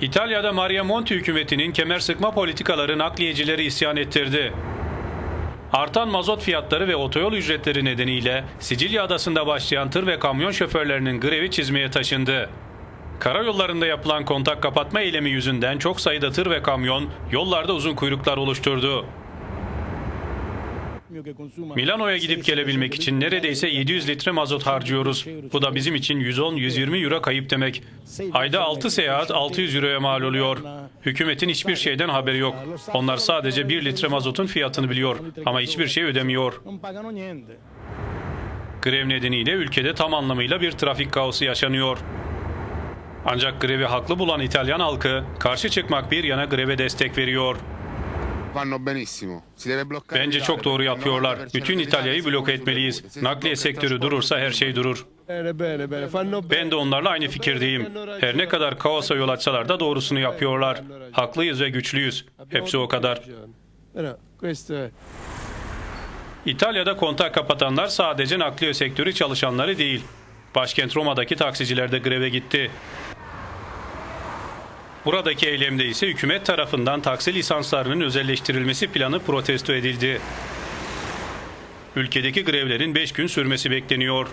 İtalya'da Maria Monti hükümetinin kemer sıkma politikaları nakliyecileri isyan ettirdi. Artan mazot fiyatları ve otoyol ücretleri nedeniyle Sicilya adasında başlayan tır ve kamyon şoförlerinin grevi çizmeye taşındı. Karayollarında yapılan kontak kapatma eylemi yüzünden çok sayıda tır ve kamyon yollarda uzun kuyruklar oluşturdu. Milano'ya gidip gelebilmek için neredeyse 700 litre mazot harcıyoruz. Bu da bizim için 110-120 euro kayıp demek. Ayda 6 seyahat 600 euroya mal oluyor. Hükümetin hiçbir şeyden haberi yok. Onlar sadece 1 litre mazotun fiyatını biliyor ama hiçbir şey ödemiyor. Grev nedeniyle ülkede tam anlamıyla bir trafik kaosu yaşanıyor. Ancak grevi haklı bulan İtalyan halkı karşı çıkmak bir yana greve destek veriyor. Bence çok doğru yapıyorlar. 90% Bütün İtalya'yı bloke etmeliyiz. Nakliye sektörü durursa her şey durur. Bene bene bene fanno Ben de onlarla aynı fikirdeyim. Her ne kadar kaosa yol açsalar da doğrusunu yapıyorlar. Haklıyız ve güçlüyüz. Hepsi o kadar. İtalya'da kontak kapatanlar sadece nakliye sektörü çalışanları değil. Başkent Roma'daki taksiciler de greve gitti. Buradaki eylemde ise hükümet tarafından taksi lisanslarının özelleştirilmesi planı protesto edildi. Ülkedeki grevlerin 5 gün sürmesi bekleniyor.